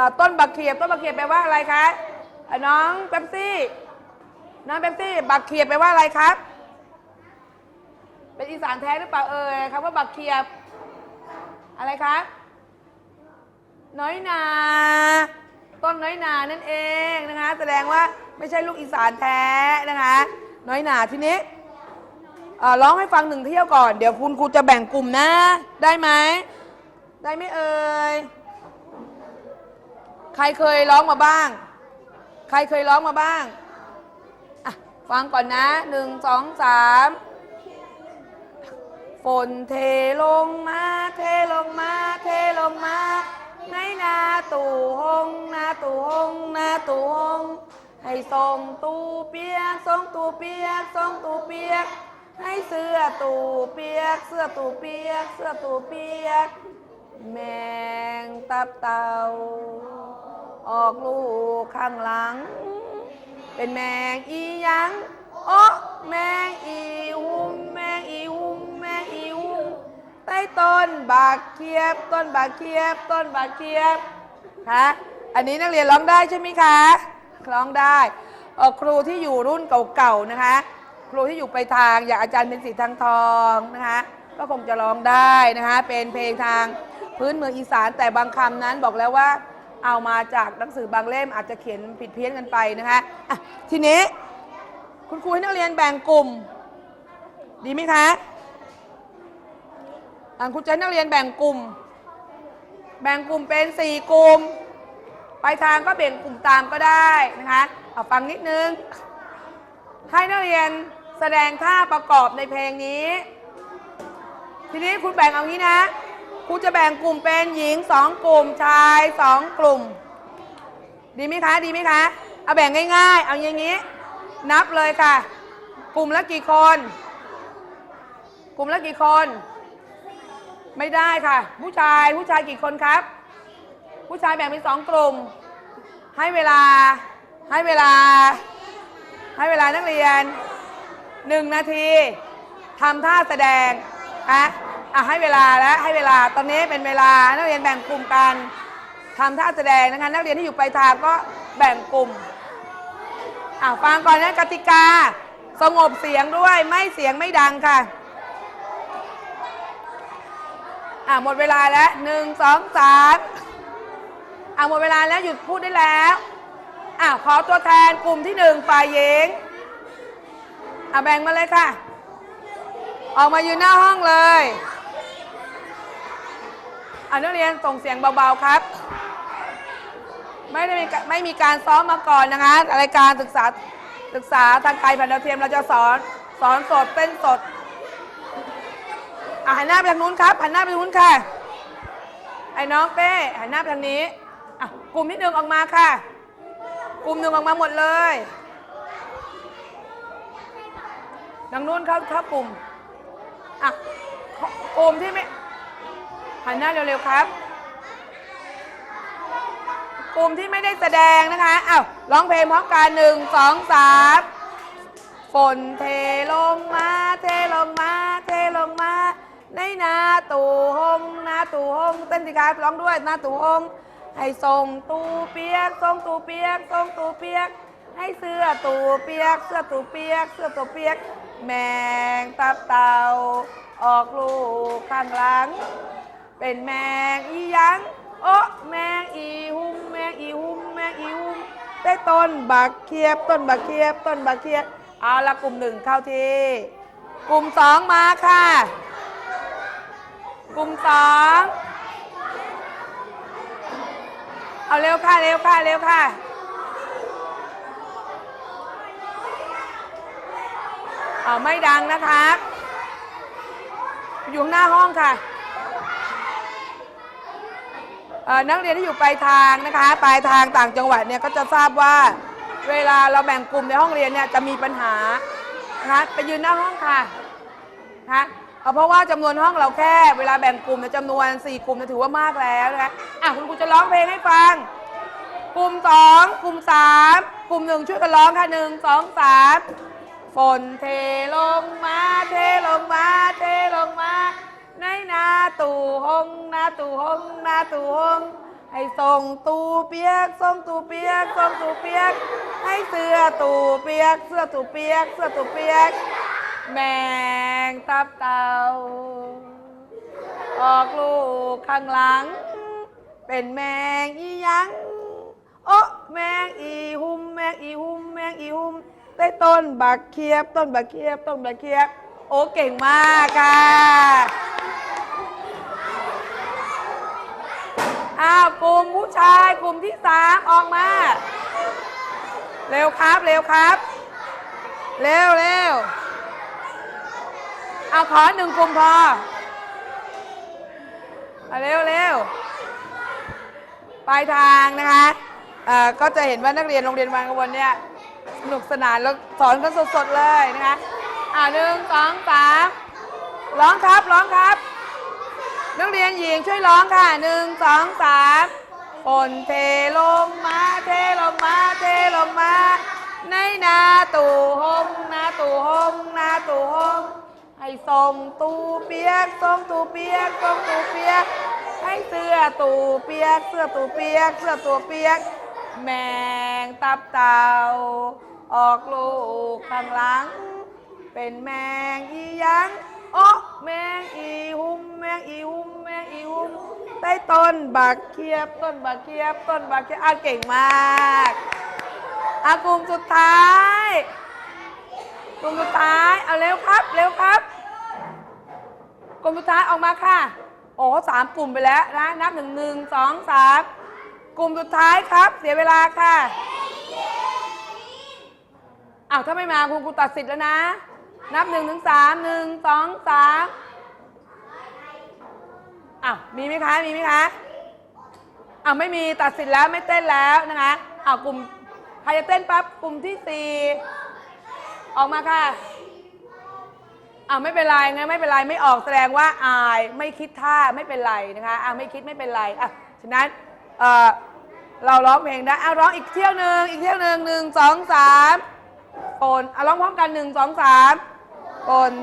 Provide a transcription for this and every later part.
อ่าต้นบักเขียบต้นบักเขียบแปลว่าอะไรคะอ่าน้องเป๊ปซี่ น้องเป๊ปซี่ บักเขียบแปลว่าอะไรครับ เป็นอีสานแท้หรือเปล่าเอ่ยคำว่าบักเขียบ อะไรคะน้อยนา ต้นน้อยนานั่นเองนะคะ แสดงว่าไม่ใช่ลูกอีสานแท้นะคะ น้อยนาทีนี้อ่อร้องให้ฟังหนึ่งเที่ยวก่อน เดี๋ยวคุณครูจะแบ่งกลุ่มนะ ได้ไหม ได้ไหมเอ่ย ใครเคยร้องมาบ้าง ใครเคยร้องมาบ้างอะฟังก่อนนะหนึ่งสองสามฝนเทลงมา เทลงมา เทลงมาในนาตู่หงนาตู่หงนาตู่หงให้ส่งตูเปียกส่งตูเปียกส่งตูเปียก ให้เสื้อตูเปียก เสื้อตูเปียก เสื้อตูเปียก แมงตับเต่า อกลูกข้างหลัง เป็นแมงอีหยังโอ้แมงอีหุ่มแมงอีหุ่มแมงอีหุ่มใต้ต้นบากเคียบ ต้นบากเคียบ ต้นบากเคียบคะอันนี้นักเรียนร้องได้ใช่ไหมคะร้องได้เออครูที่อยู่รุ่นเก่าๆนะคะ ครูที่อยู่ไปทางอย่างอาจารย์เป็นสีทางทองนะคะ ก็คงจะร้องได้นะคะ เป็นเพลงทางพื้นเมืองอีสานแต่บางคำนั้นบอกแล้วว่า เอามาจากหนังสือบางเล่มอาจจะเขียนผิดเพี้ยนกันไปนะคะอะทีนี้คุณครูให้นักเรียนแบ่งกลุ่ม ดีไหมคะอะคุณจะให้นักเรียนแบ่งกลุ่ม แบ่งกลุ่มเป็น 4 กลุ่ม ไปทางก็แบ่งกลุ่มตามก็ได้นะคะเอาฟังนิดนึง ให้นักเรียนแสดงท่าประกอบในเพลงนี้ ทีนี้คุณแบ่งเอางี้นะ ครูจะแบ่งกลุ่มเป็นหญิงสองกลุ่มชายสองกลุ่ม ดีไหมคะดีไหมคะ เอาแบ่งง่าย ๆ เอาอย่างนี้ นับเลยค่ะ กลุ่มละกี่คน กลุ่มละกี่คน ไม่ได้ค่ะ ผู้ชายผู้ชายกี่คนครับ ผู้ชายแบ่งเป็นสองกลุ่ม ให้เวลาให้เวลา ให้เวลานักเรียนหนึ่งนาทีทำท่าแสดงอะ อะให้เวลาแล้วให้เวลาตอนนี้เป็นเวลานักเรียนแบ่งกลุ่มกันทำท่าแสดงนะคะนักเรียนที่อยู่ปลายทางก็แบ่งกลุ่มอะฟังก่อนนะกติกา สงบเสียงด้วยไม่เสียงไม่ดังค่ะอะหมดเวลาแล้วหนึ่งสองสามอะหมดเวลาแล้วหยุดพูดได้แล้วอะขอตัวแทนกลุ่มที่หนึ่งฝ่ายหญิงอะแบ่งมาเลยค่ะ ออกมาอยืนหน้าห้องเลย อนักเรียนส่งเสียงเบาๆครับ ไม่ได้มีไม่มีการซ้อมมาก่อนนะคะรายการศึกษาศึกษาทางไกลผ่านดาวเทียมเราจะสอนสอนสดเต้นสดหันหน้าไปทางนู้นครับหันหน้าไปทางนู้นค่ะ ไอ้น้องเป้หันหน้าไปทางนี้อะกลุ่มที่หนึ่งออกมาค่ะ กลุ่มหนึ่งออกมาหมดเลยดังนู้นเข้าเข้ากลุ่มอะกลุ่มที่ไม่ หันหน้าเร็วๆครับ กลุ่มที่ไม่ได้แสดงนะคะอ้าวร้องเพลงพร้อมกันหนึ่งสองสามฝนเทลงมา เทลงมา เทลงมา ในนาตู่หงนาตู่หงเต้นสิครับร้องด้วยนาตู่หงให้ส่งตูเปียกส่งตูเปียกส่งตูเปียก ให้เสื้อตูเปียก เสื้อตูเปียก เสื้อตูเปียก แมงตับเต่าออกลูกข้างหลัง เป็นแมงอีหยังโอ้แมงอีหุ่มแมงอีหุ่มแมงอีหุ่มได้ต้นบักเคียบต้นบักเคียบต้นบักเคียบเอาละกลุ่มหนึ่งเข้าที่ กลุ่มสองมาค่ะ กลุ่มสองเอาเร็วค่ะเร็วค่ะเร็วค่ะเอาไม่ดังนะครับอยู่หน้าห้องค่ะ เอ่อนักเรียนที่อยู่ปลายทางนะคะ ปลายทางต่างจังหวัดเนี่ยก็จะทราบว่าเวลาเราแบ่งกลุ่มในห้องเรียนเนี่ยจะมีปัญหานะคะไปยืนหน้าห้องค่ะนะคะเอาเพราะว่าจำนวนห้องเราแค่เวลาแบ่งกลุ่มเนี่ยจำนวน 4 กลุ่มเนี่ยถือว่ามากแล้วนะคะอะคุณครูจะร้องเพลงให้ฟัง กลุ่มสองกลุ่มสามกลุ่มหนึ่งช่วยกันร้องค่ะหนึ่งสองสามฝนเทลงมา เทลงมา เทลงมา ในนาตู่หงนาตู่หงนาตู่หงให้ส่งตูเปียกส่งตูเปียกส่งตูเปียก ให้เสื้อตูเปียก เสื้อตูเปียก เสื้อตูเปียก แมงตับเต่าออกลูกข้างหลัง เป็นแมงอียังโอ้แมงอีหุมแมงอีหุมแมงอีหุมได้ต้นบักเคียบ ต้นบักเคียบ ต้นบักเคียบ โอ้เก่งมากค่ะ อ้าวกลุ่มผู้ชายกลุ่มที่สามออกมา เร็วครับ เร็วครับ เร็วเร็วเอาขอหนึ่งกลุ่มพอเร็วเร็วปลายทางนะคะเอ่อก็จะเห็นว่านักเรียนโรงเรียนวางกวนเนี่ยสนุกสนานแล้วสอนกันสดๆเลยนะคะอ่าหนึ่งสองสามร้องครับร้องครับ นักเรียนหญิงช่วยร้องค่ะหนึ่งสองสามฝนเทลงมาเทลงมาเทลงมา ในนาตู่หงนาตู่หงนาตู่หงให้ส่งตูเปียกส่งตูเปียกส่งตูเปียก ให้เสื้อตูเปียก เสื้อตูเปียก เสื้อตูเปียก แมงตับเต่าออกลูกข้างหลัง เป็นแมงอียังโอ้ แมงอีหุ่มแมงอีหุ่มแมงอีหุ่มใต้ต้นบักเคียบ ต้นบักเคียบ ต้นบักเคียบอะเก่งมากอากลุ่มสุดท้ายกลุ่มสุดท้ายเอาเร็วครับ เร็วครับกลุ่มสุดท้ายออกมาค่ะ โอ้สามกลุ่มไปแล้วนะนับหนึ่งหนึ่งสองสามกลุ่มสุดท้ายครับ เสียเวลาค่ะอ้าวถ้าไม่มาคุณครูตัดสิทธิ์แล้วนะ นับหนึ่งถึงสามหนึ่งสองสามอ้าวมีไหมคะมีไหมคะอ้าวไม่มีตัดสิทธิ์แล้วไม่เต้นแล้วนะคะอ้าวกลุ่มใครจะเต้นปั๊บกลุ่มที่สี่ออกมาค่ะอ้าวไม่เป็นไรไงไม่เป็นไรไม่ออกแสดงว่าอายไม่คิดท่าไม่เป็นไรนะคะอ้าวไม่คิดไม่เป็นไรอะฉะนั้นเอ่อเราร้องเพลงได้อ้าวร้องอีกเที่ยวหนึ่งอีกเที่ยวหนึ่งหนึ่งสองสามโอนอะร้องพร้อมกันหนึ่งสองสาม โอน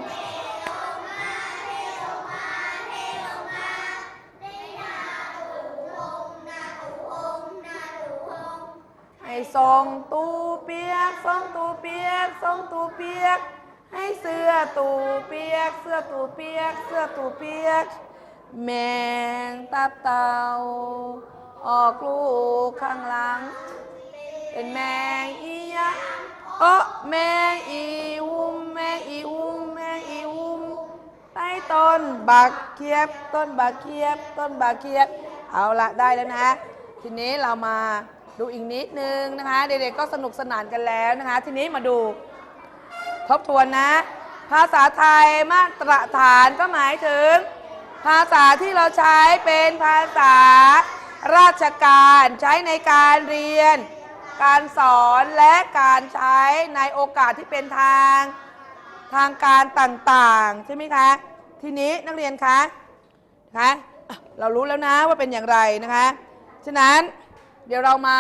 ให้ส่งตูเปียกส่งตูเปียกส่งตูเปียก ให้เสื้อตูเปียก เสื้อตูเปียก เสื้อตูเปียก แมงตับเต่าออกลูกข้างหลัง เป็นแมงอียะ โอ้แมงอีหุ้มแมงอีหุ้มแมงอีหุ้มใต้ต้นบักเคียบ ต้นบักเคียบ ต้นบักเคียบ เอาละได้แล้วนะ ทีนี้เรามาดูอีกนิดนึงนะคะ เด็กๆก็สนุกสนานกันแล้วนะคะ ทีนี้มาดู ทบทวนนะ ภาษาไทยมาตรฐานก็หมายถึง ภาษาที่เราใช้เป็นภาษาราชการใช้ในการเรียน การสอนและการใช้ในโอกาสที่เป็นทางทางการต่างๆ ใช่ไหมคะ ทีนี้นักเรียนคะคะเรารู้แล้วนะว่าเป็นอย่างไรนะคะ ฉะนั้นเดี๋ยวเรามา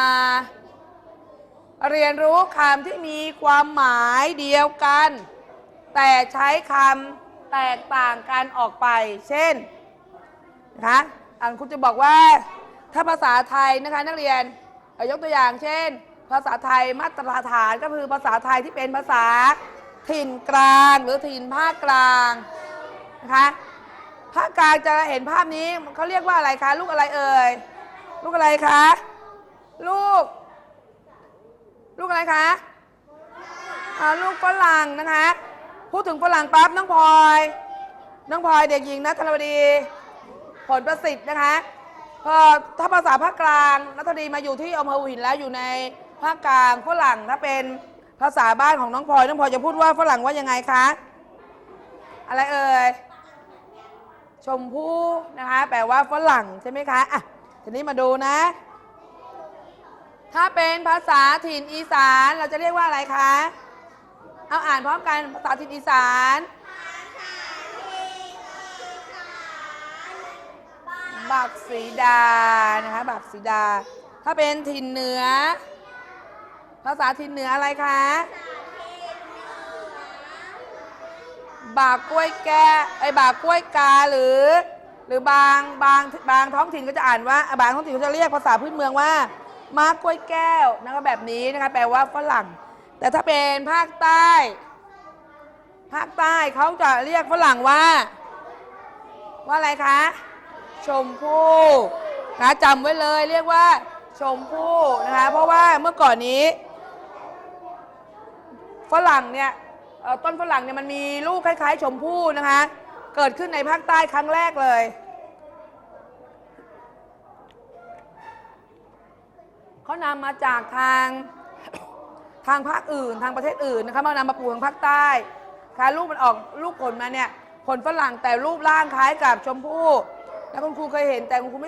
เรียนรู้คำที่มีความหมายเดียวกัน แต่ใช้คำแตกต่างกันออกไป เช่นนะคะอันคุณจะบอกว่าถ้าภาษาไทยนะคะนักเรียน ยกตัวอย่างเช่น ภาษาไทยมาตรฐานก็คือภาษาไทยที่เป็นภาษาถิ่นกลางหรือถิ่นภาคกลางนะคะภาคกลางจะเห็นภาพนี้เขาเรียกว่าอะไรคะ ลูกอะไรเอ่ยลูกอะไรคะลูก ลูกอะไรคะลูกฝรั่งนะคะ พูดถึงฝรั่งปั๊บน้องพลอย น้องพลอยเด็กหญิงนัทรวดี ผลประสิทธิ์นะคะ พอถ้าภาษาภาคกลางนัทดีมาอยู่ที่อำเภอหัวหินแล้วอยู่ในภาคกลางฝรั่งถ้าเป็นภาษาบ้านของน้องพลอยน้องพลอยจะพูดว่าฝรั่งว่ายังไงคะ อะไรเอ่ยชมพู่นะคะ แปลว่าฝรั่งใช่ไหมคะอะทีนี้มาดูนะ ถ้าเป็นภาษาถิ่นอีสานเราจะเรียกว่าอะไรคะ เอาอ่านพร้อมกันภาษาถิ่นอีสาน บักสีดานะคะบักสีดา ถ้าเป็นถิ่นเหนือ ภาษาถิ่นเหนืออะไรคะบากกล้วยแกไอบากกล้วยกาหรือ หรือบางบางบางท้องถิ่นก็จะอ่านว่าบางท้องถิ่นก็จะเรียกภาษาพื้นเมืองว่าม้ากล้วยแก้วนะคะแบบนี้นะคะแปลว่าฝรั่ง แต่ถ้าเป็นภาคใต้ ภาคใต้เขาจะเรียกฝรั่งว่า ว่าอะไรคะ ชมพู่นะจำไว้เลยเรียกว่าชมพู่นะคะเพราะว่าเมื่อก่อนนี้ฝรั่งเนี่ยต้นฝรั่งเนี่ยมันมีลูกคล้าย ๆ ชมพู่นะคะ เกิดขึ้นในภาคใต้ครั้งแรกเลย เขานำมาจากทางทางภาคอื่นทางประเทศอื่นนะคะมานำมาปลูกทางภาคใต้ค่ะลูกมันออกลูกผลมาเนี่ยผลฝรั่งแต่รูปร่างคล้ายกับชมพู่ แล้วคุณครูเคยเห็นแต่คุณครูไม่